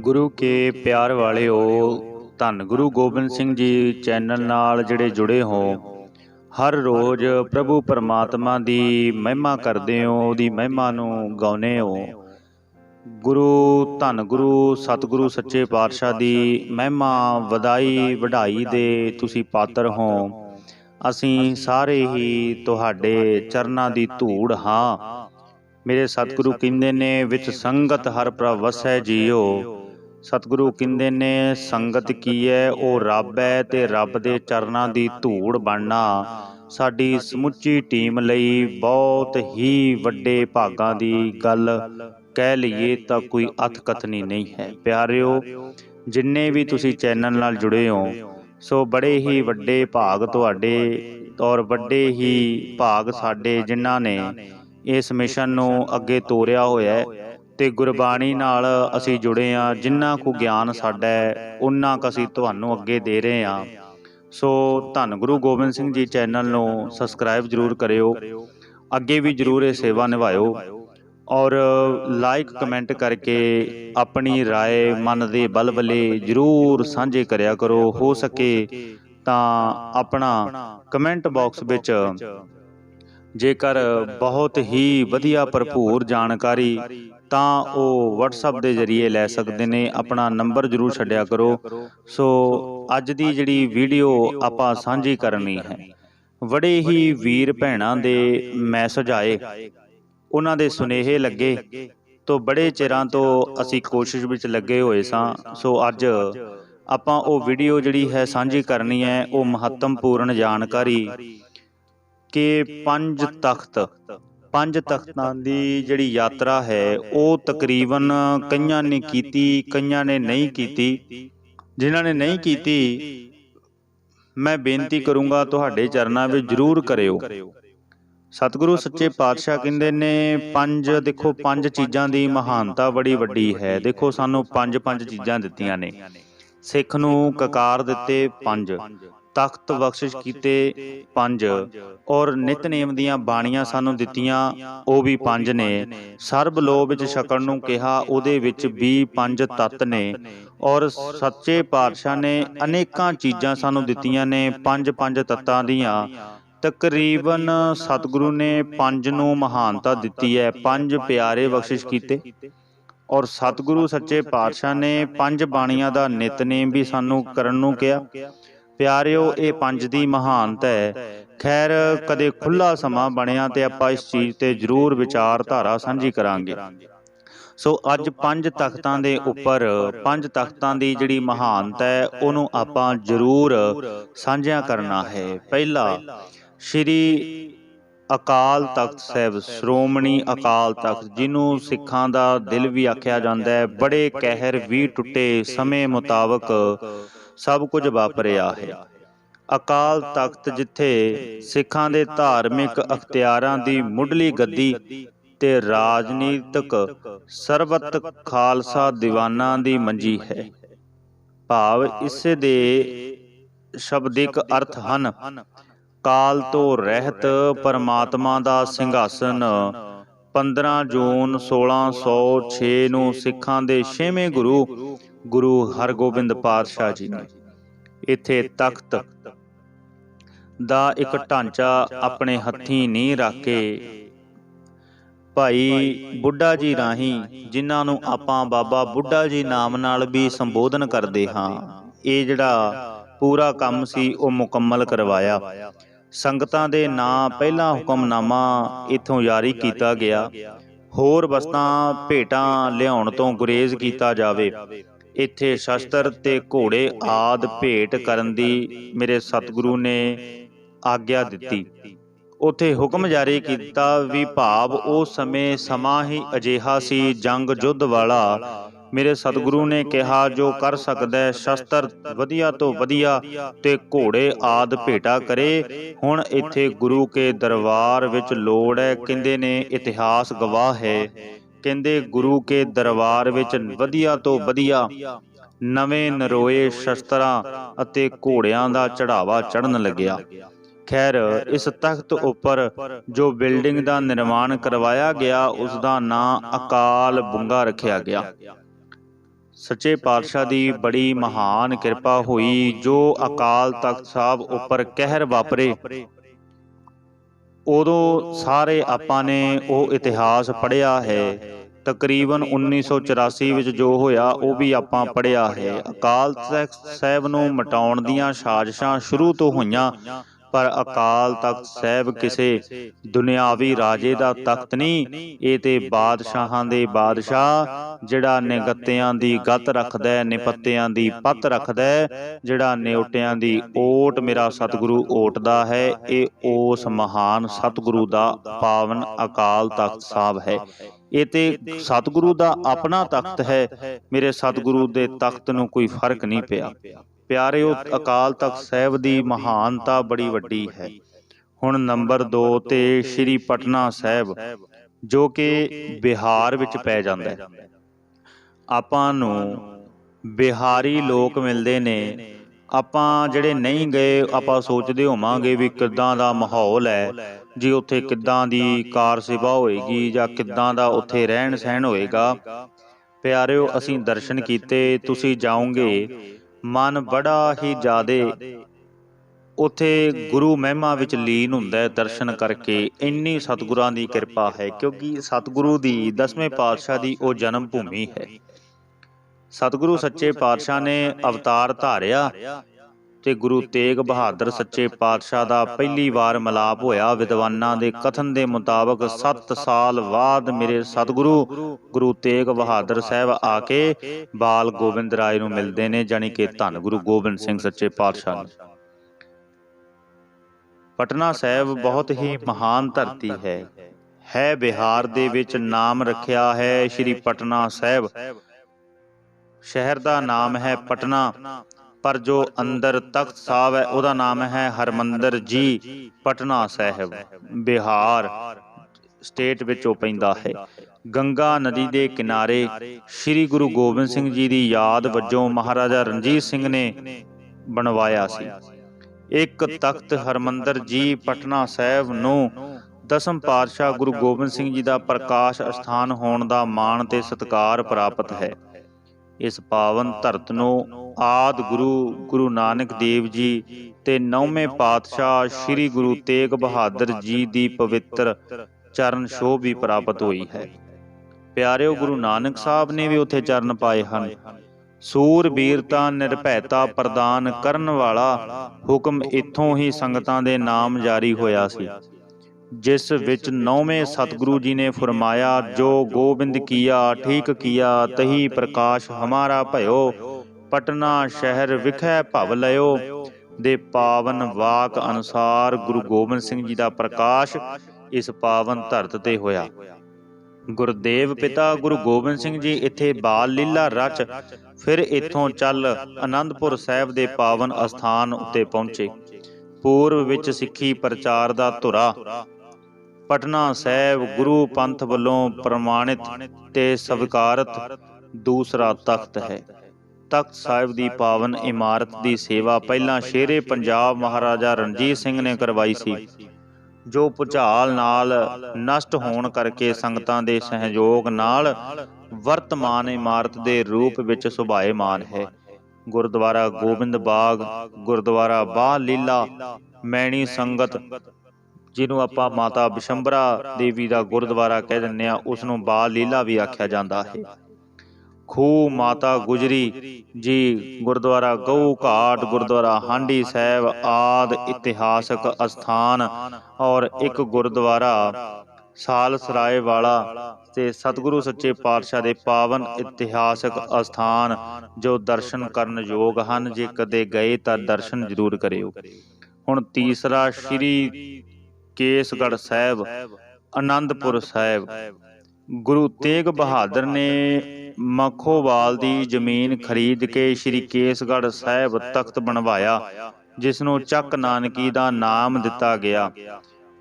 ਗੁਰੂ ਕੇ ਪਿਆਰ ਵਾਲਿਓ ਧੰਨ ਗੁਰੂ ਗੋਬਿੰਦ ਸਿੰਘ ਜੀ ਚੈਨਲ ਨਾਲ ਜਿਹੜੇ ਜੁੜੇ ਹੋ, ਹਰ ਰੋਜ਼ ਪ੍ਰਭੂ ਪਰਮਾਤਮਾ ਦੀ ਮਹਿਮਾ ਕਰਦੇ ਹੋ, ਉਹਦੀ ਮਹਿਮਾ ਨੂੰ ਗਾਉਨੇ ਹੋ। ਗੁਰੂ, ਧੰਨ ਗੁਰੂ, ਸਤਿਗੁਰੂ ਸੱਚੇ ਪਾਤਸ਼ਾਹ ਦੀ ਮਹਿਮਾ ਵਧਾਈ, ਵਢਾਈ ਦੇ ਤੁਸੀਂ ਪਾਤਰ ਹੋ। ਅਸੀਂ ਸਾਰੇ ਹੀ ਤੁਹਾਡੇ ਚਰਨਾਂ ਦੀ ਧੂੜ ਹਾਂ। ਮੇਰੇ ਸਤਿਗੁਰੂ ਕਹਿੰਦੇ ਨੇ, ਵਿੱਚ ਸੰਗਤ ਹਰ ਪ੍ਰਭ ਵਸੈ ਜੀਓ ਸਤਿਗੁਰੂ ਕਹਿੰਦੇ ਨੇ, ਸੰਗਤ ਕੀ ਹੈ ਉਹ ਰੱਬ ਹੈ ਤੇ ਰੱਬ ਦੇ ਚਰਨਾਂ ਦੀ ਧੂੜ ਬਣਨਾ। ਸਾਡੀ ਸਮੁੱਚੀ ਟੀਮ ਲਈ ਬਹੁਤ ਹੀ ਵੱਡੇ ਭਾਗਾਂ ਦੀ ਗੱਲ ਕਹਿ ਲਈਏ ਤਾਂ ਕੋਈ ਅਥਕਥਨੀ ਨਹੀਂ ਹੈ। ਪਿਆਰਿਓ, ਜਿੰਨੇ ਵੀ ਤੁਸੀਂ ਚੈਨਲ ਨਾਲ ਜੁੜੇ ਹੋ, ਸੋ ਬੜੇ ਹੀ ਵੱਡੇ ਭਾਗ ਤੁਹਾਡੇ ਔਰ ਵੱਡੇ ਹੀ ਭਾਗ ਸਾਡੇ ਜਿਨ੍ਹਾਂ ਨੇ ਇਸ ਮਿਸ਼ਨ ਨੂੰ ਅੱਗੇ ਤੋਰਿਆ ਹੋਇਆ ਹੈ। ਤੇ ਗੁਰਬਾਣੀ ਨਾਲ ਅਸੀਂ ਜੁੜੇ ਆ ਜਿੰਨਾ ਕੁ ਗਿਆਨ ਸਾਡਾ ਹੈ ਉਨਾ ਕੁ ਅਸੀਂ ਤੁਹਾਨੂੰ ਅੱਗੇ ਦੇ ਰਹੇ ਆ ਸੋ ਧੰਨ ਗੁਰੂ ਗੋਬਿੰਦ ਸਿੰਘ ਜੀ ਚੈਨਲ ਨੂੰ ਸਬਸਕ੍ਰਾਈਬ ਜਰੂਰ ਕਰਿਓ ਅੱਗੇ ਵੀ ਜਰੂਰ ਇਹ ਸੇਵਾ ਨਿਭਾਇਓ ਔਰ ਲਾਈਕ ਕਮੈਂਟ ਕਰਕੇ ਆਪਣੀ رائے ਮਨ ਦੇ ਬਲਬਲੇ ਜਰੂਰ ਸਾਂਝੇ ਕਰਿਆ ਕਰੋ ਹੋ ਸਕੇ ਤਾਂ ਆਪਣਾ ਕਮੈਂਟ ਬਾਕਸ ਵਿੱਚ ਜੇਕਰ ਬਹੁਤ ਹੀ ਵਧੀਆ ਭਰਪੂਰ ਜਾਣਕਾਰੀ ਤਾਂ ਉਹ WhatsApp ਦੇ ਜ਼ਰੀਏ ਲੈ ਸਕਦੇ ਨੇ, ਆਪਣਾ ਨੰਬਰ ਜਰੂਰ ਛੱਡਿਆ ਕਰੋ। ਸੋ ਅੱਜ ਦੀ ਜਿਹੜੀ ਵੀਡੀਓ ਆਪਾਂ ਸਾਂਝੀ ਕਰਨੀ ਹੈ। ਬੜੇ ਹੀ ਵੀਰ ਭੈਣਾਂ ਦੇ ਮੈਸੇਜ ਆਏ। ਉਹਨਾਂ ਦੇ ਸੁਨੇਹੇ ਲੱਗੇ। ਤੋਂ ਬੜੇ ਚਿਰਾਂ ਤੋਂ ਅਸੀਂ ਕੋਸ਼ਿਸ਼ ਵਿੱਚ ਲੱਗੇ ਹੋਏ ਸਾਂ। ਸੋ ਅੱਜ ਆਪਾਂ ਉਹ ਵੀਡੀਓ ਜਿਹੜੀ ਹੈ ਸਾਂਝੀ ਕਰਨੀ ਹੈ, ਉਹ ਮਹੱਤਵਪੂਰਨ ਜਾਣਕਾਰੀ ਕਿ ਪੰਜ ਤਖਤ ਪੰਜ ਤਖਤਾਂ ਦੀ ਜਿਹੜੀ ਯਾਤਰਾ ਹੈ, ਉਹ ਤਕਰੀਬਨ ਕਈਆਂ ਨੇ ਕੀਤੀ, ਕਈਆਂ ਨੇ ਨਹੀਂ ਕੀਤੀ। ਜਿਨ੍ਹਾਂ ਨੇ ਨਹੀਂ ਕੀਤੀ, ਮੈਂ ਬੇਨਤੀ ਕਰੂੰਗਾ ਤੁਹਾਡੇ ਚਰਨਾਂ ਵਿੱਚ ਜਰੂਰ ਕਰਿਓ। ਸਤਿਗੁਰੂ ਸੱਚੇ ਪਾਤਸ਼ਾਹ ਕਹਿੰਦੇ ਨੇ, ਪੰਜ, ਦੇਖੋ, ਪੰਜ ਚੀਜ਼ਾਂ ਦੀ ਮਹਾਨਤਾ ਬੜੀ ਵੱਡੀ ਹੈ। ਦੇਖੋ, ਸਾਨੂੰ ਪੰਜ ਪੰਜ ਚੀਜ਼ਾਂ ਦਿੱਤੀਆਂ ਨੇ। ਸਿੱਖ ਨੂੰ ਕਕਾਰ ਦਿੱਤੇ ਪੰਜ। ਤਖਤ ਬਖਸ਼ਿਸ਼ ਕੀਤੇ ਪੰਜ। ਔਰ ਨਿਤਨੇਮ ਦੀਆਂ ਬਾਣੀਆਂ ਸਾਨੂੰ ਦਿੱਤੀਆਂ ਉਹ ਵੀ ਪੰਜ ਨੇ। ਸਰਬ ਲੋ ਵਿੱਚ ਛਕਣ ਨੂੰ ਕਿਹਾ ਉਹਦੇ ਵਿੱਚ ਵੀ ਪੰਜ ਤੱਤ ਨੇ। ਔਰ ਸੱਚੇ ਪਾਤਸ਼ਾਹ ਨੇ ਅਨੇਕਾਂ ਚੀਜ਼ਾਂ ਸਾਨੂੰ ਦਿੱਤੀਆਂ ਨੇ ਪੰਜ ਪੰਜ ਤੱਤਾਂ ਦੀਆਂ। ਤਕਰੀਬਨ ਸਤਿਗੁਰੂ ਨੇ ਪੰਜ ਨੂੰ ਮਹਾਨਤਾ ਦਿੱਤੀ ਹੈ ਪੰਜ ਪਿਆਰੇ ਬਖਸ਼ਿਸ਼ ਕੀਤੇ। ਔਰ ਸਤਿਗੁਰੂ ਸੱਚੇ ਪਾਤਸ਼ਾਹ ਨੇ ਪੰਜ ਬਾਣੀਆਂ ਦਾ ਨਿਤਨੇਮ ਵੀ ਸਾਨੂੰ ਕਰਨ ਨੂੰ ਕਿਹਾ। ਪਿਆਰਿਓ ਇਹ ਪੰਜ ਦੀ ਮਹਾਨਤਾ ਹੈ। ਖੈਰ ਕਦੇ ਖੁੱਲਾ ਸਮਾਂ ਬਣਿਆ ਤੇ ਆਪਾਂ ਇਸ ਚੀਜ਼ ਤੇ ਜ਼ਰੂਰ ਵਿਚਾਰਧਾਰਾ ਸਾਂਝੀ ਕਰਾਂਗੇ। ਸੋ ਅੱਜ ਪੰਜ ਤਖਤਾਂ ਦੇ ਉੱਪਰ ਪੰਜ ਤਖਤਾਂ ਦੀ ਜਿਹੜੀ ਮਹਾਨਤਾ ਹੈ ਉਹਨੂੰ ਆਪਾਂ ਜ਼ਰੂਰ ਸਾਂਝਿਆ ਕਰਨਾ ਹੈ। ਪਹਿਲਾ ਸ਼੍ਰੀ ਅਕਾਲ ਤਖਤ ਸਾਹਿਬ ਸ਼੍ਰੋਮਣੀ ਅਕਾਲ ਤਖਤ ਜਿਹਨੂੰ ਸਿੱਖਾਂ ਦਾ ਦਿਲ ਵੀ ਆਖਿਆ ਜਾਂਦਾ ਹੈ ਬੜੇ ਕਹਿਰ ਵੀ ਟੁੱਟੇ ਸਮੇਂ ਮੁਤਾਬਕ ਸਭ ਕੁਝ ਵਾਪਰਿਆ ਹੈ। ਅਕਾਲ ਤਖਤ ਜਿੱਥੇ ਸਿੱਖਾਂ ਦੇ ਧਾਰਮਿਕ ਅਖਤਿਆਰਾਂ ਦੀ ਮੁੱਢਲੀ ਗੱਦੀ ਤੇ ਰਾਜਨੀਤਿਕ ਸਰਬਤ ਖਾਲਸਾ ਦੀਵਾਨਾਂ ਦੀ ਮੰਜੀ ਹੈ। ਭਾਵ ਇਸੇ ਦੇ ਸ਼ਬਦਿਕ ਅਰਥ ਹਨ। ਕਾਲ ਤੋਂ ਰਹਿਤ ਪਰਮਾਤਮਾ ਦਾ ਸਿੰਘਾਸਨ। 15 ਜੂਨ 1606 ਨੂੰ ਸਿੱਖਾਂ ਦੇ 6ਵੇਂ ਗੁਰੂ ਗੁਰੂ ਹਰਗੋਬਿੰਦ ਪਾਤਸ਼ਾਹ ਜੀ ਨੇ। ਇੱਥੇ ਤਖਤ ਦਾ ਇੱਕ ਢਾਂਚਾ ਆਪਣੇ ਹੱਥੀਂ ਨਹੀਂ ਰੱਖ ਕੇ ਭਾਈ ਬੁੱਢਾ ਜੀ ਰਾਹੀਂ ਜਿਨ੍ਹਾਂ ਨੂੰ ਆਪਾਂ ਬਾਬਾ ਬੁੱਢਾ ਜੀ ਨਾਮ ਨਾਲ ਵੀ ਸੰਬੋਧਨ ਕਰਦੇ ਹਾਂ, ਇਹ ਜਿਹੜਾ ਪੂਰਾ ਕੰਮ ਸੀ ਉਹ ਮੁਕੰਮਲ ਕਰਵਾਇਆ। ਸੰਗਤਾਂ ਦੇ ਨਾਂ ਪਹਿਲਾ ਹੁਕਮਨਾਮਾ ਇਥੋਂ ਜਾਰੀ ਕੀਤਾ ਗਿਆ। ਹੋਰ ਵਸਤਾਂ ਭੇਟਾਂ ਲਿਆਉਣ ਤੋਂ ਗੁਰੇਜ਼ ਕੀਤਾ ਜਾਵੇ। ਇੱਥੇ ਸ਼ਸਤਰ ਤੇ ਘੋੜੇ ਆਦ ਭੇਟ ਕਰਨ ਦੀ ਮੇਰੇ ਸਤਿਗੁਰੂ ਨੇ ਆਗਿਆ ਦਿੱਤੀ। ਉਥੇ ਹੁਕਮ ਜਾਰੀ ਕੀਤਾ ਵੀ ਭਾਵ ਉਹ ਸਮੇਂ ਸਮਾਂ ਹੀ ਅਜੇਹਾ ਸੀ ਜੰਗ ਜੁੱਧ ਵਾਲਾ। ਮੇਰੇ ਸਤਿਗੁਰੂ ਨੇ ਕਿਹਾ ਜੋ ਕਰ ਸਕਦਾ ਹੈ ਸ਼ਸਤਰ ਵਧੀਆ ਤੋਂ ਵਧੀਆ ਤੇ ਘੋੜੇ ਆਦ ਭੇਟਾ ਕਰੇ। ਹੁਣ ਇੱਥੇ ਗੁਰੂ ਕੇ ਦਰਬਾਰ ਵਿੱਚ ਲੋੜ ਹੈ ਕਹਿੰਦੇ ਨੇ ਇਤਿਹਾਸ ਗਵਾਹ ਹੈ। ਕਹਿੰਦੇ ਗੁਰੂ ਕੇ ਦਰਬਾਰ ਵਿੱਚ ਵਧੀਆ ਤੋਂ ਵਧੀਆ ਨਵੇਂ ਨਰੋਏ ਸ਼ਸਤਰਾਂ ਅਤੇ ਘੋੜਿਆਂ ਦਾ ਚੜਾਵਾ ਚੜਨ ਲੱਗਿਆ। ਖੈਰ, ਇਸ ਤਖਤ ਉੱਪਰ ਜੋ ਬਿਲਡਿੰਗ ਦਾ ਨਿਰਮਾਣ ਕਰਵਾਇਆ ਗਿਆ, ਉਸ ਦਾ ਨਾਂ ਅਕਾਲ ਬੁੰਗਾ ਰੱਖਿਆ ਗਿਆ। ਸੱਚੇ ਪਾਤਸ਼ਾਹ ਦੀ ਬੜੀ ਮਹਾਨ ਕਿਰਪਾ ਹੋਈ, ਜੋ ਅਕਾਲ ਤਖਤ ਸਾਹਿਬ ਉੱਪਰ ਕਹਿਰ ਵਾਪਰੇ। ਉਦੋਂ ਸਾਰੇ ਆਪਾਂ ਨੇ ਉਹ ਇਤਿਹਾਸ ਪੜ੍ਹਿਆ ਹੈ। ਤਕਰੀਬਨ 1984 ਵਿੱਚ ਜੋ ਹੋਇਆ ਉਹ ਵੀ ਆਪਾਂ ਪੜ੍ਹਿਆ ਹੈ। ਅਕਾਲ ਤਖਤ ਸਾਹਿਬ ਨੂੰ ਮਟਾਉਣ ਦੀਆਂ ਸਾਜ਼ਿਸ਼ਾਂ ਸ਼ੁਰੂ ਤੋਂ ਹੋਈਆਂ। ਪਰ ਅਕਾਲ ਤਖਤ ਸਾਹਿਬ ਕਿਸੇ ਦੁਨਿਆਵੀ ਰਾਜੇ ਦਾ ਤਖਤ ਨਹੀਂ, ਇਹ ਤੇ ਬਾਦਸ਼ਾਹਾਂ ਦੇ ਬਾਦਸ਼ਾਹ, ਜਿਹੜਾ ਨਿਗੱਤਿਆਂ ਦੀ ਗੱਤ ਰੱਖਦਾ ਹੈ, ਨਿਪੱਤਿਆਂ ਦੀ ਪੱਤ ਰੱਖਦਾ ਹੈ, ਜਿਹੜਾ ਨਿਉਟਿਆਂ ਦੀ ਓਟ ਮੇਰਾ ਸਤਿਗੁਰੂ ਓਟਦਾ ਹੈ, ਇਹ ਉਸ ਮਹਾਨ ਸਤਿਗੁਰੂ ਦਾ ਪਾਵਨ ਅਕਾਲ ਤਖਤ ਸਾਹਿਬ ਹੈ। ਇਹ ਤੇ ਸਤਿਗੁਰੂ ਦਾ ਆਪਣਾ ਤਖਤ ਹੈ, ਮੇਰੇ ਸਤਿਗੁਰੂ ਦੇ ਤਖਤ ਨੂੰ ਕੋਈ ਫ਼ਰਕ ਨਹੀਂ ਪਿਆ। ਪਿਆਰਿਓ ਅਕਾਲ ਤਖਤ ਸਾਹਿਬ ਦੀ ਮਹਾਨਤਾ ਬੜੀ ਵੱਡੀ ਹੈ। ਹੁਣ ਨੰਬਰ 2 ਤੇ ਸ਼੍ਰੀ ਪਟਨਾ ਸਾਹਿਬ ਜੋ ਕਿ ਬਿਹਾਰ ਵਿੱਚ ਪੈ ਜਾਂਦਾ ਹੈ। ਆਪਾਂ ਨੂੰ ਬਿਹਾਰੀ ਲੋਕ ਮਿਲਦੇ ਨੇ। ਆਪਾਂ ਜਿਹੜੇ ਨਹੀਂ ਗਏ ਆਪਾਂ ਸੋਚਦੇ ਹੋਵਾਂਗੇ ਵੀ ਕਿੱਦਾਂ ਦਾ ਮਾਹੌਲ ਹੈ ਜੀ ਉੱਥੇ ਕਿੱਦਾਂ ਦੀ ਕਾਰ ਸੇਵਾ ਹੋਏਗੀ ਜਾਂ ਕਿੱਦਾਂ ਦਾ ਉੱਥੇ ਰਹਿਣ ਸਹਿਣ ਹੋਏਗਾ। ਪਿਆਰਿਓ ਅਸੀਂ ਦਰਸ਼ਨ ਕੀਤੇ ਤੁਸੀਂ ਜਾਓਗੇ। ਮਨ ਬੜਾ ਹੀ ਜ਼ਿਆਦੇ। ਉੱਥੇ ਗੁਰੂ ਮਹਿਮਾ ਵਿੱਚ ਲੀਨ ਹੁੰਦਾ ਹੈ ਦਰਸ਼ਨ ਕਰਕੇ। ਇੰਨੀ ਸਤਿਗੁਰਾਂ ਦੀ ਕਿਰਪਾ ਹੈ ਕਿਉਂਕਿ ਸਤਿਗੁਰੂ ਦੀ ਦਸਵੇਂ ਪਾਤਸ਼ਾਹ ਦੀ ਉਹ ਜਨਮ ਭੂਮੀ ਹੈ। ਸਤਿਗੁਰੂ ਸੱਚੇ ਪਾਤਸ਼ਾਹ ਨੇ ਅਵਤਾਰ ਧਾਰਿਆ। ਤੇ ਗੁਰੂ ਤੇਗ ਬਹਾਦਰ ਸੱਚੇ ਪਾਤਸ਼ਾਹ ਦਾ ਪਹਿਲੀ ਵਾਰ ਮਿਲਾਪ ਹੋਇਆ। ਵਿਦਵਾਨਾਂ ਦੇ ਕਥਨ ਦੇ ਮੁਤਾਬਕ 7 ਸਾਲ ਬਾਅਦ ਮੇਰੇ ਸਤਿਗੁਰੂ ਗੁਰੂ ਤੇਗ ਬਹਾਦਰ ਸਾਹਿਬ ਆ ਕੇ ਬਾਲ ਗੋਬਿੰਦ ਰਾਏ ਨੂੰ ਮਿਲਦੇ ਨੇ, ਜਾਣੀ ਕਿ ਧੰਨ ਗੁਰੂ ਗੋਬਿੰਦ ਸਿੰਘ ਸੱਚੇ ਪਾਤਸ਼ਾਹ ਨੂੰ। ਪਟਨਾ ਸਾਹਿਬ ਬਹੁਤ ਹੀ ਮਹਾਨ ਧਰਤੀ ਹੈ। ਹੈ ਬਿਹਾਰ ਦੇ ਵਿੱਚ ਨਾਮ ਰੱਖਿਆ ਹੈ ਸ਼੍ਰੀ ਪਟਨਾ ਸਾਹਿਬ। ਸ਼ਹਿਰ ਦਾ ਨਾਮ ਹੈ ਪਟਨਾ। ਪਰ ਜੋ ਅੰਦਰ ਤਖਤ ਸਾਹਿਬ ਹੈ ਉਹਦਾ ਨਾਮ ਹੈ ਹਰਮੰਦਰ ਜੀ ਪਟਨਾ ਸਾਹਿਬ। ਬਿਹਾਰ ਸਟੇਟ ਵਿੱਚ ਉਹ ਪੈਂਦਾ ਹੈ। ਗੰਗਾ ਨਦੀ ਦੇ ਕਿਨਾਰੇ ਸ੍ਰੀ ਗੁਰੂ ਗੋਬਿੰਦ ਸਿੰਘ ਜੀ ਦੀ ਯਾਦ ਵਜੋਂ ਮਹਾਰਾਜਾ ਰਣਜੀਤ ਸਿੰਘ ਨੇ ਬਣਵਾਇਆ ਸੀ। ਇੱਕ ਤਖਤ ਹਰਮੰਦਰ ਜੀ ਪਟਨਾ ਸਾਹਿਬ ਨੂੰ ਦਸਮ ਪਾਤਸ਼ਾਹ ਗੁਰੂ ਗੋਬਿੰਦ ਸਿੰਘ ਜੀ ਦਾ ਪ੍ਰਕਾਸ਼ ਅਸਥਾਨ ਹੋਣ ਦਾ ਮਾਣ ਤੇ ਸਤਿਕਾਰ ਪ੍ਰਾਪਤ ਹੈ। ਇਸ ਪਾਵਨ ਧਰਤ ਨੂੰ ਆਦ ਗੁਰੂ ਗੁਰੂ ਨਾਨਕ ਦੇਵ ਜੀ ਤੇ ਨੌਵੇਂ ਪਾਤਸ਼ਾਹ ਸ੍ਰੀ ਗੁਰੂ ਤੇਗ ਬਹਾਦਰ ਜੀ ਦੀ ਪਵਿੱਤਰ ਚਰਨ ਸ਼ੋਭ ਵੀ ਪ੍ਰਾਪਤ ਹੋਈ ਹੈ। ਪਿਆਰਿਓ ਗੁਰੂ ਨਾਨਕ ਸਾਹਿਬ ਨੇ ਵੀ ਉੱਥੇ ਚਰਨ ਪਾਏ ਹਨ। ਸੂਰਬੀਰਤਾ ਨਿਰਭੈਤਾ ਪ੍ਰਦਾਨ ਕਰਨ ਵਾਲਾ ਹੁਕਮ ਇੱਥੋਂ ਹੀ ਸੰਗਤਾਂ ਦੇ ਨਾਮ ਜਾਰੀ ਹੋਇਆ ਸੀ। ਜਿਸ ਵਿੱਚ ਨੌਵੇਂ ਸਤਿਗੁਰੂ ਜੀ ਨੇ ਫਰਮਾਇਆ, ਜੋ ਗੋਬਿੰਦ ਕੀਆ, ਠੀਕ ਕੀਆ, ਤਹੀ ਪ੍ਰਕਾਸ਼ ਹਮਾਰਾ ਭਇਓ ਪਟਨਾ ਸ਼ਹਿਰ ਵਿਖੇ ਭਵ ਲਿਓ ਦੇ ਪਾਵਨ ਵਾਕ ਅਨੁਸਾਰ ਗੁਰੂ ਗੋਬਿੰਦ ਸਿੰਘ ਜੀ ਦਾ ਪ੍ਰਕਾਸ਼ ਇਸ ਪਾਵਨ ਧਰਤ ਤੇ ਹੋਇਆ। ਗੁਰਦੇਵ ਪਿਤਾ ਗੁਰੂ ਗੋਬਿੰਦ ਸਿੰਘ ਜੀ ਇੱਥੇ ਬਾਲ ਲੀਲਾ ਰਚ ਫਿਰ ਇੱਥੋਂ ਚੱਲ ਆਨੰਦਪੁਰ ਸਾਹਿਬ ਦੇ ਪਾਵਨ ਅਸਥਾਨ ਉੱਤੇ ਪਹੁੰਚੇ। ਪੂਰਬ ਵਿੱਚ ਸਿੱਖੀ ਪ੍ਰਚਾਰ ਦਾ ਧੁਰਾ। ਪਟਨਾ ਸਾਹਿਬ ਗੁਰੂ ਪੰਥ ਵੱਲੋਂ ਪ੍ਰਮਾਣਿਤ ਤੇ ਸਵੀਕਾਰਤ ਦੂਸਰਾ ਤਖਤ ਹੈ। ਤਖਤ ਸਾਹਿਬ ਦੀ ਪਾਵਨ ਇਮਾਰਤ ਦੀ ਸੇਵਾ ਪਹਿਲਾਂ ਸ਼ੇਰੇ ਪੰਜਾਬ ਮਹਾਰਾਜਾ ਰਣਜੀਤ ਸਿੰਘ ਨੇ ਕਰਵਾਈ ਸੀ, ਜੋ ਭੁਚਾਲ ਨਾਲ ਨਸ਼ਟ ਹੋਣ ਕਰਕੇ ਸੰਗਤਾਂ ਦੇ ਸਹਿਯੋਗ ਨਾਲ ਵਰਤਮਾਨ ਇਮਾਰਤ ਦੇ ਰੂਪ ਵਿੱਚ ਸੁਭਾਏਮਾਨ ਹੈ। ਗੁਰਦੁਆਰਾ ਗੋਬਿੰਦ ਬਾਗ, ਗੁਰਦੁਆਰਾ ਬਾਹ ਲੀਲਾ, ਮੈਣੀ ਸੰਗਤ, ਜਿਹਨੂੰ ਆਪਾਂ ਮਾਤਾ ਬਿਸ਼ੰਬਰਾ ਦੇਵੀ ਦਾ ਗੁਰਦੁਆਰਾ ਕਹਿ ਦਿੰਦੇ ਆ ਉਸ ਨੂੰ ਬਾਲ ਲੀਲਾ ਵੀ ਆਖਿਆ ਜਾਂਦਾ ਹੈ। ਖੂ ਮਾਤਾ ਗੁਜਰੀ ਜੀ ਗੁਰਦੁਆਰਾ ਗਊ ਘਾਟ ਗੁਰਦੁਆਰਾ ਹਾਂਡੀ ਸਾਹਿਬ ਆਦ ਇਤਿਹਾਸਕ ਅਸਥਾਨ ਔਰ ਇੱਕ ਗੁਰਦੁਆਰਾ ਸਾਲ ਸਰਾਏ ਵਾਲਾ ਤੇ ਸਤਿਗੁਰੂ ਸੱਚੇ ਪਾਤਸ਼ਾਹ ਦੇ ਪਾਵਨ ਇਤਿਹਾਸਕ ਅਸਥਾਨ ਜੋ ਦਰਸ਼ਨ ਕਰਨ ਯੋਗ ਹਨ, ਜੇ ਕਦੇ ਗਏ ਤਾਂ ਦਰਸ਼ਨ ਜ਼ਰੂਰ ਕਰਿਓ। ਹੁਣ ਤੀਸਰਾ ਸ਼੍ਰੀ ਕੇਸਗੜ੍ਹ ਸਾਹਿਬ ਆਨੰਦਪੁਰ ਸਾਹਿਬ। ਗੁਰੂ ਤੇਗ ਬਹਾਦਰ ਨੇ ਮੱਖੋਵਾਲ ਦੀ ਜ਼ਮੀਨ ਖਰੀਦ ਕੇ ਸ਼੍ਰੀ ਕੇਸਗੜ੍ਹ ਸਾਹਿਬ ਤਖਤ ਬਣਵਾਇਆ ਜਿਸ ਨੂੰ ਚੱਕ ਨਾਨਕੀ ਦਾ ਨਾਮ ਦਿੱਤਾ ਗਿਆ।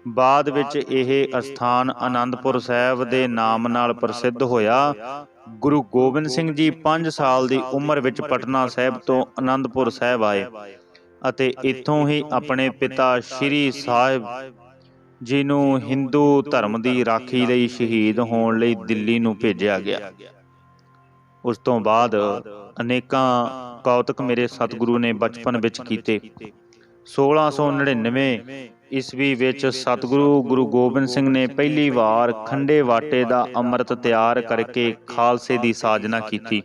ਬਾਅਦ ਵਿੱਚ ਇਹ ਅਸਥਾਨ ਆਨੰਦਪੁਰ ਸਾਹਿਬ ਦੇ ਨਾਮ ਨਾਲ ਪ੍ਰਸਿੱਧ ਹੋਇਆ। ਗੁਰੂ ਗੋਬਿੰਦ ਸਿੰਘ ਜੀ 5 ਸਾਲ ਦੀ ਉਮਰ ਵਿੱਚ ਪਟਨਾ ਸਾਹਿਬ ਤੋਂ ਆਨੰਦਪੁਰ ਸਾਹਿਬ ਆਏ ਅਤੇ ਇੱਥੋਂ ਹੀ ਆਪਣੇ ਪਿਤਾ ਸ਼੍ਰੀ ਸਾਹਿਬ ਜੀ ਨੂੰ ਹਿੰਦੂ ਧਰਮ ਦੀ ਰਾਖੀ ਲਈ ਸ਼ਹੀਦ ਹੋਣ ਲਈ ਦਿੱਲੀ ਨੂੰ ਭੇਜਿਆ ਗਿਆ। ਉਸ ਤੋਂ ਬਾਅਦ ਅਨੇਕਾਂ ਕੌਤਕ ਮੇਰੇ ਸਤਿਗੁਰੂ ਨੇ ਬਚਪਨ ਵਿੱਚ ਕੀਤੇ। 1699 ਈਸਵੀ ਵਿੱਚ ਸਤਿਗੁਰੂ ਗੁਰੂ ਗੋਬਿੰਦ ਸਿੰਘ ਨੇ ਪਹਿਲੀ ਵਾਰ ਖੰਡੇ ਵਾਟੇ ਦਾ ਅੰਮ੍ਰਿਤ ਤਿਆਰ ਕਰਕੇ ਖਾਲਸੇ ਦੀ ਸਾਜਨਾ ਕੀਤੀ।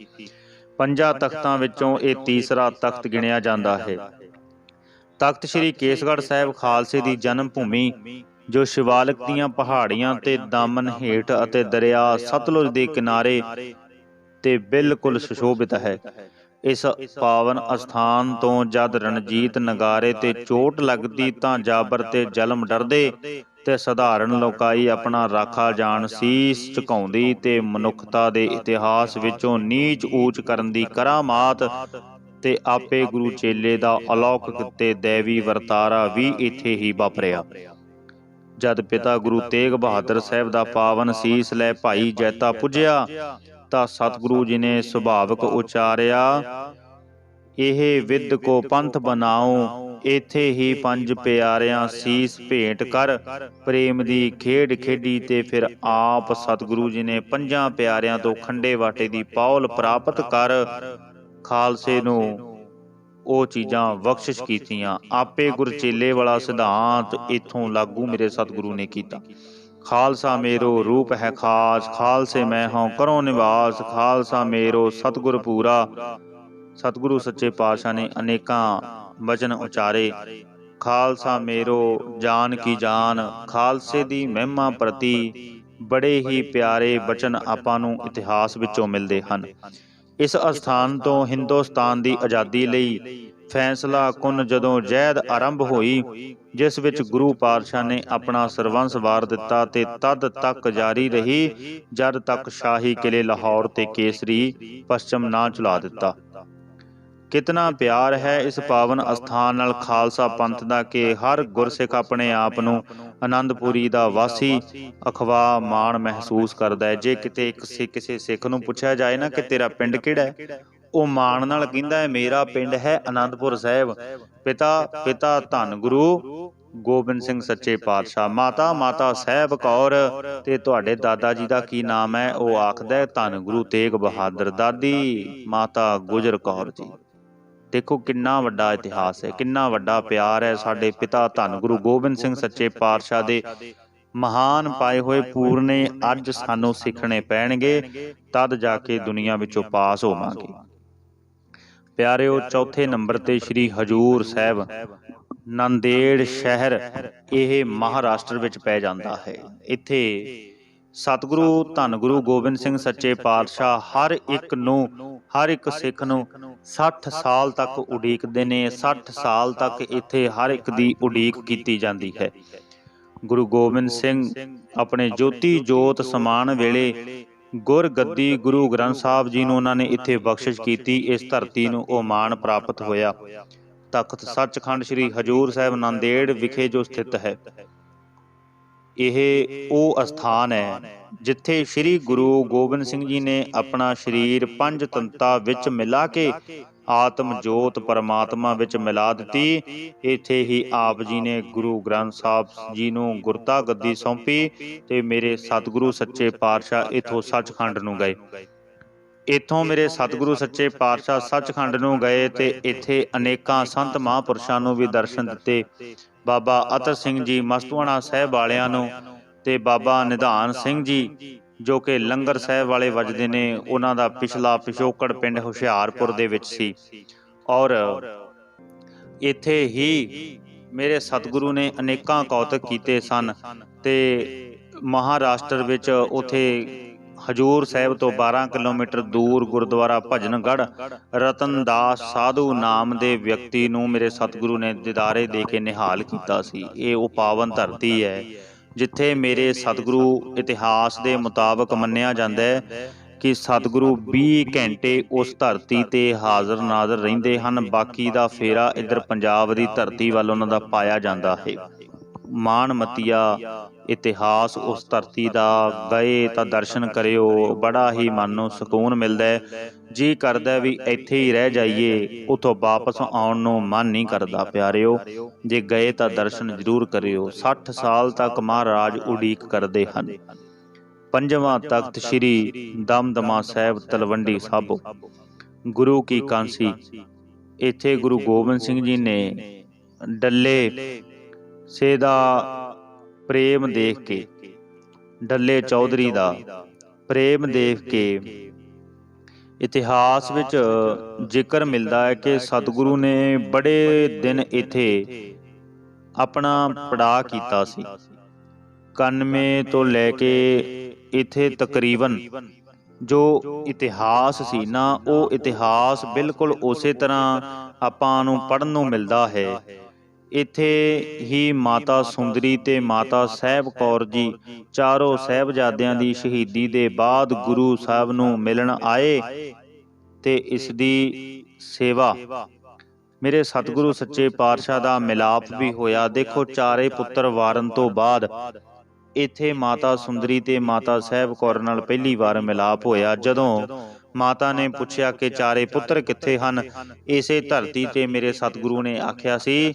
ਪੰਜਾਂ ਤਖਤਾਂ ਵਿੱਚੋਂ ਇਹ ਤੀਸਰਾ ਤਖਤ ਗਿਣਿਆ ਜਾਂਦਾ ਹੈ। ਤਖਤ ਸ੍ਰੀ ਕੇਸਗੜ੍ਹ ਸਾਹਿਬ ਖਾਲਸੇ ਦੀ ਜਨਮ ਭੂਮੀ ਜੋ ਸ਼ਿਵਾਲਿਕ ਦੀਆਂ ਪਹਾੜੀਆਂ ਤੇ ਦਾਮਨ ਹੇਠ ਅਤੇ ਦਰਿਆ ਸਤਲੁਜ ਦੇ ਕਿਨਾਰੇ ਤੇ ਬਿਲਕੁਲ ਸੁਸ਼ੋਭਿਤ ਹੈ। ਇਸ ਪਾਵਨ ਅਸਥਾਨ ਤੋਂ ਜਦ ਰਣਜੀਤ ਨਗਾਰੇ ਤੇ ਚੋਟ ਲੱਗਦੀ ਤਾਂ ਜਾਬਰ ਤੇ ਜਲਮ ਡਰਦੇ ਤੇ ਸਧਾਰਨ ਲੋਕਾਈ ਆਪਣਾ ਰਾਖਾ ਜਾਣ ਸੀਸ ਝੁਕਾਉਂਦੀ ਤੇ ਮਨੁੱਖਤਾ ਦੇ ਇਤਿਹਾਸ ਵਿੱਚੋਂ ਨੀਚ ਊਚ ਕਰਨ ਦੀ ਕਰਾਮਾਤ ਤੇ ਆਪੇ ਗੁਰੂ ਚੇਲੇ ਦਾ ਅਲੌਕਿਕ ਤੇ ਦੇਵੀ ਵਰਤਾਰਾ ਵੀ ਇੱਥੇ ਹੀ ਵਾਪਰਿਆ। ਜਦ ਪਿਤਾ ਗੁਰੂ ਤੇਗ ਬਹਾਦਰ ਸਾਹਿਬ ਦਾ ਪਾਵਨ ਸੀਸ ਲੈ ਭਾਈ ਜੈਤਾ ਪੁੱਜਿਆ। ਤਾਂ ਸਤਿਗੁਰੂ ਜੀ ਨੇ ਸੁਭਾਵਕ ਉਚਾਰਿਆ। ਇਹ ਵਿਦ ਕੋ ਪੰਥ ਬਣਾਓ, ਇੱਥੇ ਹੀ ਪੰਜ ਪਿਆਰਿਆਂ ਸੀਸ ਭੇਟ ਕਰ। ਪ੍ਰੇਮ ਦੀ ਖੇਡ ਖੇਡੀ ਤੇ ਫਿਰ ਆਪ ਸਤਿਗੁਰੂ ਜੀ ਨੇ ਪੰਜਾਂ ਪਿਆਰਿਆਂ ਤੋਂ ਖੰਡੇ ਵਾਟੇ ਦੀ ਪੌਲ ਪ੍ਰਾਪਤ ਕਰ। ਖਾਲਸੇ ਨੂੰ ਉਹ ਚੀਜ਼ਾਂ ਬਖਸ਼ਿਸ਼ ਕੀਤੀਆਂ। ਆਪੇ ਗੁਰਚੇਲੇ ਵਾਲਾ ਸਿਧਾਂਤ ਇਥੋਂ ਲਾਗੂ ਮੇਰੇ ਸਤਿਗੁਰੂ ਨੇ ਕੀਤਾ। ਖਾਲਸਾ ਮੇਰੋ ਰੂਪ ਹੈ ਖਾਸ, ਖਾਲਸੇ ਮੈਂ ਹਾਂ ਕਰੋ ਨਿਵਾਸ, ਖਾਲਸਾ ਮੇਰੋ ਸਤਿਗੁਰ ਪੂਰਾ। ਸਤਿਗੁਰੂ ਸੱਚੇ ਪਾਤਸ਼ਾਹ ਨੇ ਅਨੇਕਾਂ ਵਚਨ ਉਚਾਰੇ। ਖਾਲਸਾ ਮੇਰੋ ਜਾਨ ਕੀ ਜਾਨ, ਖਾਲਸੇ ਦੀ ਮਹਿਮਾ ਪ੍ਰਤੀ ਬੜੇ ਹੀ ਪਿਆਰੇ ਵਚਨ ਆਪਾਂ ਨੂੰ ਇਤਿਹਾਸ ਵਿੱਚੋਂ ਮਿਲਦੇ ਹਨ। ਇਸ ਅਸਥਾਨ ਤੋਂ ਹਿੰਦੁਸਤਾਨ ਦੀ ਆਜ਼ਾਦੀ ਲਈ ਫੈਸਲਾ ਕੁਨ ਜਦੋਂ ਜਹਿਦ ਆਰੰਭ ਹੋਈ, ਜਿਸ ਵਿੱਚ ਗੁਰੂ ਪਾਤਸ਼ਾਹ ਨੇ ਆਪਣਾ ਸਰਵੰਸ ਵਾਰ ਦਿੱਤਾ ਤੇ ਤਦ ਤੱਕ ਜਾਰੀ ਰਹੀ, ਜਦ ਤੱਕ ਸ਼ਾਹੀ ਕਿਲੇ ਲਾਹੌਰ ਤੇ ਕੇਸਰੀ ਪਸ਼ਚਮ ਨਾ ਚੁਲਾ ਦਿੱਤਾ। ਕਿਤਨਾ ਪਿਆਰ ਹੈ ਇਸ ਪਾਵਨ ਅਸਥਾਨ ਨਾਲ ਖਾਲਸਾ ਪੰਥ ਦਾ ਕਿ ਹਰ ਗੁਰਸਿੱਖ ਆਪਣੇ ਆਪ ਨੂੰ ਆਨੰਦਪੁਰੀ ਦਾ ਵਾਸੀ, ਅਖਵਾ ਮਾਣ ਮਹਿਸੂਸ ਕਰਦਾ ਹੈ। ਜੇ ਕਿਤੇ ਇੱਕ ਕਿਸੇ ਸਿੱਖ ਨੂੰ ਪੁੱਛਿਆ ਜਾਏ ਨਾ ਕਿ ਤੇਰਾ ਪਿੰਡ ਕਿਹੜਾ ਹੈ? ਉਹ ਮਾਣ ਨਾਲ ਕਹਿੰਦਾ ਹੈ, ਮੇਰਾ ਪਿੰਡ ਹੈ ਆਨੰਦਪੁਰ ਸਾਹਿਬ। ਪਿਤਾ ਪਿਤਾ ਧੰਨ ਗੁਰੂ, ਗੋਬਿੰਦ ਸਿੰਘ ਸੱਚੇ ਪਾਤਸ਼ਾਹ। ਮਾਤਾ ਮਾਤਾ ਸਾਹਿਬ ਕੌਰ ਤੇ ਤੁਹਾਡੇ ਦਾਦਾ ਜੀ ਦਾ ਕੀ ਨਾਮ ਹੈ? ਉਹ ਆਖਦਾ ਹੈ, ਧੰਨ ਗੁਰੂ ਤੇਗ ਬਹਾਦਰ ਦਾਦੀ, ਮਾਤਾ ਗੁਜਰ ਕੌਰ ਜੀ। ਦੇਖੋ ਕਿੰਨਾ ਵੱਡਾ ਇਤਿਹਾਸ ਹੈ, ਕਿੰਨਾ ਵੱਡਾ ਪਿਆਰ ਹੈ ਸਾਡੇ ਪਿਤਾ ਧੰਨ ਗੁਰੂ ਗੋਬਿੰਦ ਸਿੰਘ ਸੱਚੇ ਪਾਤਸ਼ਾਹ ਦੇ। ਮਹਾਨ ਪਾਏ ਹੋਏ ਪੂਰਨੇ ਅੱਜ ਸਾਨੂੰ ਸਿੱਖਣੇ ਪੈਣਗੇ, ਤਦ ਜਾ ਕੇ ਦੁਨੀਆ ਵਿੱਚੋਂ ਪਾਸ ਹੋਵਾਂਗੇ। ਪਿਆਰਿਓ ਚੌਥੇ ਨੰਬਰ ਤੇ ਸ੍ਰੀ ਹਜੂਰ ਸਾਹਿਬ, ਨੰਦੇੜ ਸ਼ਹਿਰ, ਇਹ ਮਹਾਰਾਸ਼ਟਰ ਵਿੱਚ ਪੈ ਜਾਂਦਾ ਹੈ। ਇੱਥੇ ਸਤਿਗੁਰੂ, ਧੰਨ ਗੁਰੂ ਗੋਬਿੰਦ ਸਿੰਘ ਸੱਚੇ ਪਾਤਸ਼ਾਹ ਹਰ ਇੱਕ ਨੂੰ, ਹਰ ਇੱਕ ਸਿੱਖ ਨੂੰ 60 ਸਾਲ ਤੱਕ ਉਡੀਕਦੇ ਨੇ 60 ਸਾਲ ਤੱਕ ਇੱਥੇ ਹਰ ਇੱਕ ਦੀ ਉਡੀਕ ਕੀਤੀ ਜਾਂਦੀ ਹੈ। ਗੁਰੂ ਗੋਬਿੰਦ ਸਿੰਘ ਆਪਣੇ ਜੋਤੀ ਜੋਤ ਸਮਾਨ ਵੇਲੇ ਗੁਰ ਗੁਰੂ ਗ੍ਰੰਥ ਸਾਹਿਬ ਜੀ ਨੂੰ ਉਹਨਾਂ ਨੇ ਇੱਥੇ ਬਖਸ਼ਿਸ਼ ਕੀਤੀ, ਇਸ ਧਰਤੀ ਨੂੰ ਉਹ ਮਾਣ ਪ੍ਰਾਪਤ ਹੋਇਆ। ਤਖਤ ਸੱਚਖੰਡ ਸ੍ਰੀ ਹਜੂਰ ਸਾਹਿਬ ਨਾਂਦੇੜ ਵਿਖੇ ਜੋ ਸਥਿਤ ਹੈ। ਇਹ ਉਹ ਅਸਥਾਨ ਹੈ ਜਿੱਥੇ ਸ੍ਰੀ ਗੁਰੂ ਗੋਬਿੰਦ ਸਿੰਘ ਜੀ ਨੇ ਆਪਣਾ ਸਰੀਰ ਪੰਜ ਤੰਤਾ ਵਿੱਚ ਮਿਲਾ ਕੇ ਆਤਮ ਜੋਤ ਪਰਮਾਤਮਾ ਵਿੱਚ ਮਿਲਾ ਦਿੱਤੀ। ਇੱਥੇ ਹੀ ਆਪ ਜੀ ਨੇ ਗੁਰੂ ਗ੍ਰੰਥ ਸਾਹਿਬ ਜੀ ਨੂੰ ਗੁਰਤਾ ਗੱਦੀ ਸੌਂਪੀ ਤੇ ਮੇਰੇ ਸਤਿਗੁਰੂ ਸੱਚੇ ਪਾਤਸ਼ਾਹ ਇਥੋਂ ਸੱਚਖੰਡ ਨੂੰ ਗਏ। ਇਥੋਂ ਮੇਰੇ ਸਤਿਗੁਰੂ ਸੱਚੇ ਪਾਤਸ਼ਾਹ ਸੱਚਖੰਡ ਨੂੰ ਗਏ ਤੇ ਇੱਥੇ ਅਨੇਕਾਂ ਸੰਤ ਮਹਾਂਪੁਰਸ਼ਾਂ ਨੂੰ ਵੀ ਦਰਸ਼ਨ ਦਿੱਤੇ। ਬਾਬਾ ਅਤਰ ਸਿੰਘ ਜੀ ਮਸਤੂਆਣਾ ਸਾਹਿਬ ਵਾਲਿਆਂ ਨੂੰ ਤੇ ਬਾਬਾ ਨਿਧਾਨ ਸਿੰਘ ਜੀ ਜੋ ਕਿ ਲੰਗਰ ਸਾਹਿਬ ਵਾਲੇ ਵੱਜਦੇ ਨੇ, ਉਹਨਾਂ ਦਾ ਪਿਛਲਾ ਪਿਛੋਕੜ ਪਿੰਡ ਹੁਸ਼ਿਆਰਪੁਰ ਦੇ ਵਿੱਚ ਸੀ। ਔਰ ਇੱਥੇ ਹੀ ਮੇਰੇ ਸਤਿਗੁਰੂ ਨੇ ਅਨੇਕਾਂ ਕੌਤਕ ਕੀਤੇ ਸਨ ਤੇ ਮਹਾਰਾਸ਼ਟਰ ਵਿੱਚ ਉਥੇ ਹਜੂਰ ਸਾਹਿਬ ਤੋਂ 12 ਕਿਲੋਮੀਟਰ ਦੂਰ ਗੁਰਦੁਆਰਾ ਭਜਨਗੜ੍ਹ ਰਤਨਦਾਸ ਸਾਧੂ ਨਾਮ ਦੇ ਵਿਅਕਤੀ ਨੂੰ ਮੇਰੇ ਸਤਿਗੁਰੂ ਨੇ ਦਿਦਾਰੇ ਦੇ ਕੇ ਨਿਹਾਲ ਕੀਤਾ ਸੀ। ਇਹ ਉਹ ਪਾਵਨ ਧਰਤੀ ਹੈ। ਜਿੱਥੇ ਮੇਰੇ ਸਤਿਗੁਰੂ ਇਤਿਹਾਸ ਦੇ ਮੁਤਾਬਕ ਮੰਨਿਆ ਜਾਂਦਾ ਹੈ ਕਿ ਸਤਿਗੁਰੂ 20 ਘੰਟੇ ਉਸ ਧਰਤੀ ਤੇ ਹਾਜ਼ਰ ਨਾਜ਼ਰ ਰਹਿੰਦੇ ਹਨ। ਬਾਕੀ ਦਾ ਫੇਰਾ ਇੱਧਰ ਪੰਜਾਬ ਦੀ ਧਰਤੀ ਵੱਲ ਉਹਨਾਂ ਦਾ ਪਾਇਆ ਜਾਂਦਾ ਹੈ। ਮਾਨਮਤੀਆ ਇਤਿਹਾਸ ਉਸ ਧਰਤੀ ਦਾ ਗਏ ਤਾਂ ਦਰਸ਼ਨ ਕਰਿਓ, ਬੜਾ ਹੀ ਮਨ ਨੂੰ ਸਕੂਨ ਮਿਲਦਾ ਹੈ। ਜੀ ਕਰਦਾ ਵੀ ਇੱਥੇ ਹੀ ਰਹਿ ਜਾਈਏ, ਉਥੋਂ ਵਾਪਸ ਆਉਣ ਨੂੰ ਮਨ ਨਹੀਂ ਕਰਦਾ ਪਿਆਰਿਓ। ਜੇ ਗਏ ਤਾਂ ਦਰਸ਼ਨ ਜ਼ਰੂਰ ਕਰਿਓ 60 ਸਾਲ ਤੱਕ ਮਹਾਰਾਜ ਉਡੀਕ ਕਰਦੇ ਹਨ। ਪੰਜਵਾਂ ਤਖਤ ਸ੍ਰੀ ਦਮਦਮਾ ਸਾਹਿਬ ਤਲਵੰਡੀ ਸਾਬੋ ਗੁਰੂ ਕੀ ਕਾਂਸੀ। ਇੱਥੇ ਗੁਰੂ ਗੋਬਿੰਦ ਸਿੰਘ ਜੀ ਨੇ ਡੱਲੇ ਸੇ ਦਾ ਪ੍ਰੇਮ ਦੇਖ ਕੇ। ਡੱਲੇ ਚੌਧਰੀ ਦਾ ਪ੍ਰੇਮ ਦੇਖ ਕੇ। ਇਤਿਹਾਸ ਵਿੱਚ ਜ਼ਿਕਰ ਮਿਲਦਾ ਹੈ ਕਿ ਸਤਿਗੁਰੂ ਨੇ ਬੜੇ ਦਿਨ ਇੱਥੇ ਆਪਣਾ ਪੜਾ ਕੀਤਾ ਸੀ। 91 ਤੋਂ ਲੈ ਕੇ ਇੱਥੇ ਤਕਰੀਬਨ ਜੋ ਇਤਿਹਾਸ ਸੀ ਨਾ ਉਹ ਇਤਿਹਾਸ ਬਿਲਕੁਲ ਉਸੇ ਤਰ੍ਹਾਂ ਆਪਾਂ ਨੂੰ ਪੜਨ ਨੂੰ ਮਿਲਦਾ ਹੈ। ਇੱਥੇ ਹੀ ਮਾਤਾ ਸੁੰਦਰੀ ਤੇ ਮਾਤਾ ਸਾਹਿਬ ਕੌਰ ਜੀ ਚਾਰੋਂ ਸਾਹਿਬਜ਼ਾਦਿਆਂ ਦੀ ਸ਼ਹੀਦੀ ਦੇ ਬਾਅਦ ਗੁਰੂ ਸਾਹਿਬ ਨੂੰ ਮਿਲਣ ਆਏ ਤੇ ਇਸ ਦੀ ਸੇਵਾ। ਮੇਰੇ ਸਤਿਗੁਰੂ ਸੱਚੇ ਪਾਤਸ਼ਾਹ ਦਾ ਮਿਲਾਪ ਵੀ ਹੋਇਆ। ਦੇਖੋ, ਚਾਰੇ ਪੁੱਤਰ ਵਾਰਨ ਤੋਂ ਬਾਅਦ ਇੱਥੇ ਮਾਤਾ ਸੁੰਦਰੀ ਤੇ ਮਾਤਾ ਸਾਹਿਬ ਕੌਰ ਨਾਲ ਪਹਿਲੀ ਵਾਰ ਮਿਲਾਪ ਹੋਇਆ। ਜਦੋਂ ਮਾਤਾ ਨੇ ਪੁੱਛਿਆ ਕਿ ਚਾਰੇ ਪੁੱਤਰ ਕਿੱਥੇ ਹਨ, ਇਸੇ ਧਰਤੀ ਤੇ ਮੇਰੇ ਸਤਿਗੁਰੂ ਨੇ ਆਖਿਆ ਸੀ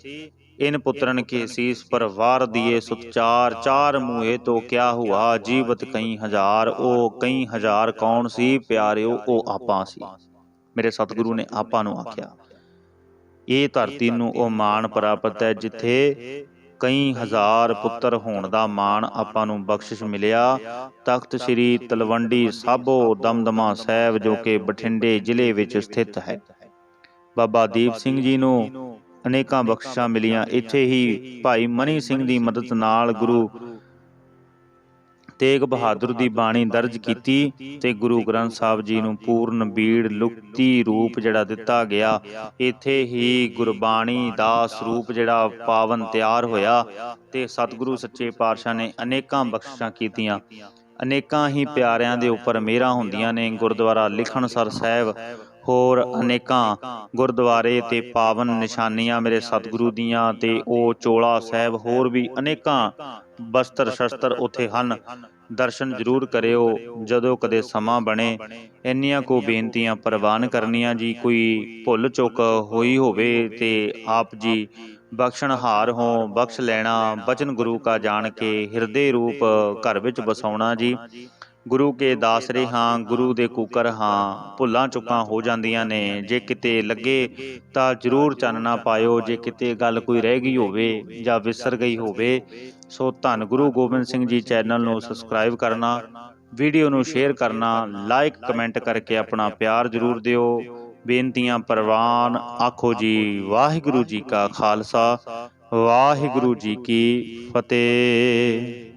ਇਨ ਪੁੱਤਰਨ ਕੇ ਸੀਸ ਪਰ ਵਾਰ ਦਿਏ ਸੁਤਚਾਰ ਚਾਰ ਮੂਹੇ ਤੋਂ ਕਿਆ ਹੁਆ, ਜੀਵਤ ਕਈ ਹਜ਼ਾਰ ਉਹ ਕਈ ਹਜ਼ਾਰ ਕੌਣ ਸੀ ਪਿਆਰਿਓ ਉਹ ਆਪਾਂ ਸੀ। ਮੇਰੇ ਸਤਿਗੁਰੂ ਨੇ ਆਪਾਂ ਨੂੰ ਆਖਿਆ, ਇਹ ਧਰਤੀ ਨੂੰ ਉਹ ਮਾਣ ਪ੍ਰਾਪਤ ਹੈ ਜਿੱਥੇ ਕਈ ਹਜ਼ਾਰ ਪੁੱਤਰ ਹੋਣ ਦਾ ਮਾਣ ਆਪਾਂ ਨੂੰ ਬਖਸ਼ਿਸ਼ ਮਿਲਿਆ। ਤਖਤ ਸ੍ਰੀ ਤਲਵੰਡੀ ਸਾਬੋ ਦਮਦਮਾ ਸਾਹਿਬ ਜੋ ਕਿ ਬਠਿੰਡੇ ਜ਼ਿਲ੍ਹੇ ਵਿੱਚ ਸਥਿਤ ਹੈ। ਬਾਬਾ ਦੀਪ ਸਿੰਘ ਜੀ ਨੂੰ ਅਨੇਕਾਂ ਬਖਸ਼ਿਸ਼ਾਂ ਮਿਲੀਆਂ। ਇੱਥੇ ਹੀ ਭਾਈ ਮਨੀ ਸਿੰਘ ਦੀ ਮਦਦ ਨਾਲ ਗੁਰੂ ਤੇਗ ਬਹਾਦਰ ਦੀ ਬਾਣੀ ਦਰਜ ਕੀਤੀ ਤੇ ਗੁਰੂ ਗ੍ਰੰਥ ਸਾਹਿਬ ਜੀ ਨੂੰ ਪੂਰਨ ਬੀੜ ਲੁਕਤੀ ਰੂਪ ਜਿਹੜਾ ਦਿੱਤਾ ਗਿਆ। ਇੱਥੇ ਹੀ ਗੁਰਬਾਣੀ ਦਾ ਸਰੂਪ ਜਿਹੜਾ ਪਾਵਨ ਤਿਆਰ ਹੋਇਆ ਤੇ ਸਤਿਗੁਰੂ ਸੱਚੇ ਪਾਤਸ਼ਾਹ ਨੇ ਅਨੇਕਾਂ ਬਖਸ਼ਿਸ਼ਾਂ ਕੀਤੀਆਂ। ਅਨੇਕਾਂ ਹੀ ਪਿਆਰਿਆਂ ਦੇ ਉੱਪਰ ਮਿਹਰਾਂ ਹੁੰਦੀਆਂ ਨੇ। ਗੁਰਦੁਆਰਾ ਲਿਖਣਸਰ ਸਾਹਿਬ ਹੋਰ ਅਨੇਕਾਂ ਗੁਰਦੁਆਰੇ ਤੇ ਪਾਵਨ ਨਿਸ਼ਾਨੀਆਂ ਮੇਰੇ ਸਤਿਗੁਰੂ ਦੀਆਂ ਤੇ ਉਹ ਚੋਲਾ ਸਾਹਿਬ ਹੋਰ ਵੀ ਅਨੇਕਾਂ ਬਸਤਰ ਸ਼ਸਤਰ ਉੱਥੇ ਹਨ। ਦਰਸ਼ਨ ਜ਼ਰੂਰ ਕਰਿਓ ਜਦੋਂ ਕਦੇ ਸਮਾਂ ਬਣੇ। ਇੰਨੀਆਂ ਕੋ ਬੇਨਤੀਆਂ ਪ੍ਰਵਾਨ ਕਰਨੀਆਂ ਜੀ ਕੋਈ ਭੁੱਲ ਚੁੱਕ ਹੋਈ ਹੋਵੇ ਤੇ ਆਪ ਜੀ ਬਖਸ਼ਣਹਾਰ ਹੋ ਬਖਸ਼ ਲੈਣਾ ਬਚਨ ਗੁਰੂ ਕਾ ਜਾਣ ਕੇ ਹਿਰਦੇ ਰੂਪ ਘਰ ਵਿੱਚ ਵਸਾਉਣਾ ਜੀ। ਗੁਰੂ ਕੇ ਦਾਸਰੇ ਹਾਂ ਗੁਰੂ ਦੇ ਕੂਕਰ ਹਾਂ ਭੁੱਲਾਂ ਚੁੱਕਾਂ ਹੋ ਜਾਂਦੀਆਂ ਨੇ ਜੇ ਕਿਤੇ ਲੱਗੇ ਤਾਂ ਜ਼ਰੂਰ ਚਾਨਣਾ ਪਾਇਓ ਜੇ ਕਿਤੇ ਗੱਲ ਕੋਈ ਰਹਿ ਗਈ ਹੋਵੇ ਜਾਂ ਵਿਸਰ ਗਈ ਹੋਵੇ ਸੋ ਧੰਨ ਗੁਰੂ ਗੋਬਿੰਦ ਸਿੰਘ ਜੀ ਚੈਨਲ ਨੂੰ ਸਬਸਕ੍ਰਾਈਬ ਕਰਨਾ ਵੀਡੀਓ ਨੂੰ ਸ਼ੇਅਰ ਕਰਨਾ ਲਾਈਕ ਕਮੈਂਟ ਕਰਕੇ ਆਪਣਾ ਪਿਆਰ ਜ਼ਰੂਰ ਦਿਓ। ਬੇਨਤੀਆਂ ਪ੍ਰਵਾਨ ਆਖੋ ਜੀ ਵਾਹਿਗੁਰੂ ਜੀ ਕਾ ਖਾਲਸਾ ਵਾਹਿਗੁਰੂ ਜੀ ਕੀ ਫਤਿਹ।